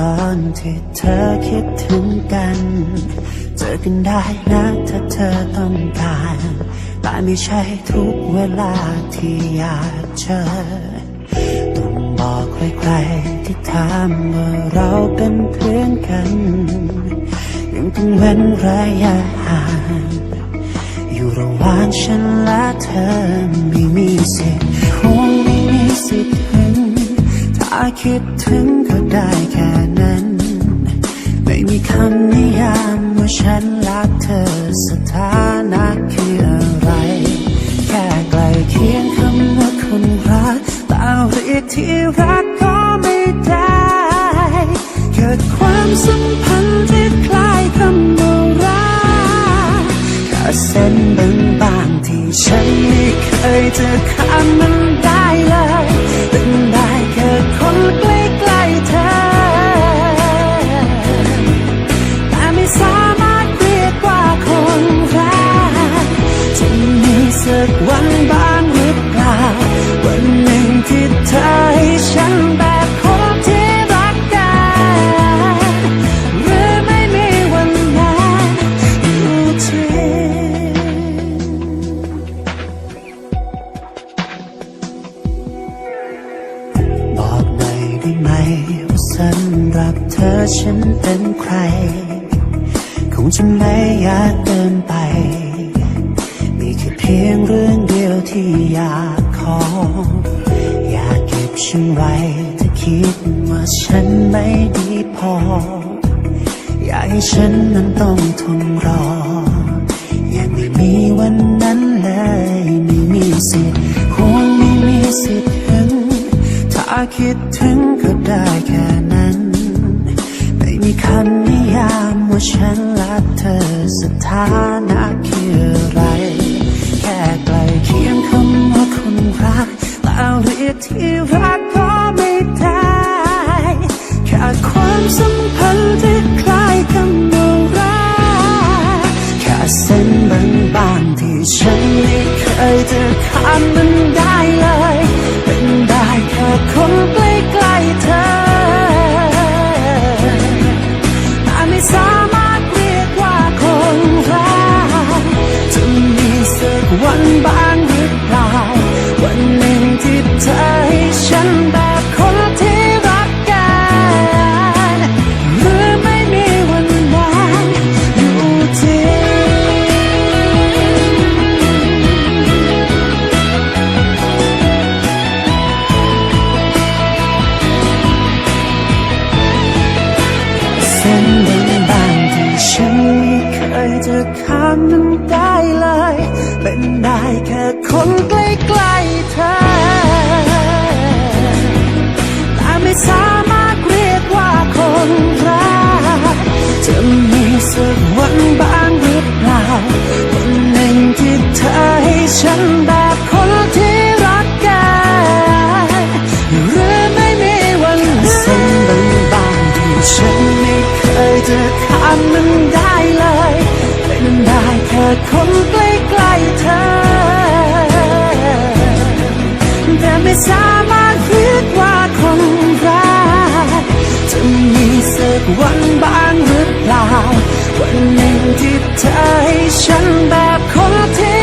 ตอนที่เธอคิดถึงกัน เจอกันได้นะถ้าเธอต้องการ แต่ไม่ใช่ทุกเวลาที่อยากเจอ ต้องบอกใครๆที่ถามว่าเราเป็นเพื่อนกัน ยังต้องเว้นระยะห่างอยู่ระหว่างฉันและเธอไม่มีสิทธิ์คงไม่มีสิทธิ์ถึงถ้าคิดถึงก็ได้ ฉันรักเธอสถานะคืออะไร แค่ใกลเคียงคำว่าคนรักแต่เรียกที่รักก็ไม่ได้เกิดความสัมพันธ์ที่คล้ายคำว่ารักแค่เส้นบางๆที่ฉันไม่เคยจะข้ามมัน เธอให้ฉันแบบคนที่รักกันหรือไม่มีวันนั้นอยู่จริง บอกหน่อยได้ไหมว่าสำหรับเธอฉันเป็นใคร คงจะไม่ยากเกินไป มีแค่เพียงเรื่องเดียวที่อยากขอ ฉันไว้ถ้าคิดว่าฉันไม่ดีพอ อยากให้ฉันนั้นต้องทนรอ ยังไม่มีวันนั้นเลย ไม่มีสิทธิ์คงไม่มีสิทธิ์ถึง ถ้าคิดถึงก็ได้แค่นั้น ไม่มีคำนิยามว่าฉันรักเธอสถานะคืออะไร ที่รักก็ไม่ได้แค่ความสัมพันธ์ที่คล้ายคำว่ารักแค่เส้นบางๆที่ฉันไม่เคยจะข้ามมันได้เลย เป็นได้แค่คนใกล้ๆเธอแต่ไม่สามารถเรียกว่าคนรักจะมีสักวันบ้าง เส้นบางที่ฉันไม่เคยจะข้ามมันได้เลย เป็นได้แค่คนใกล้ๆ วันบ้างหรือเปล่า วันหนึ่งที่เธอให้ฉันแบบคนที่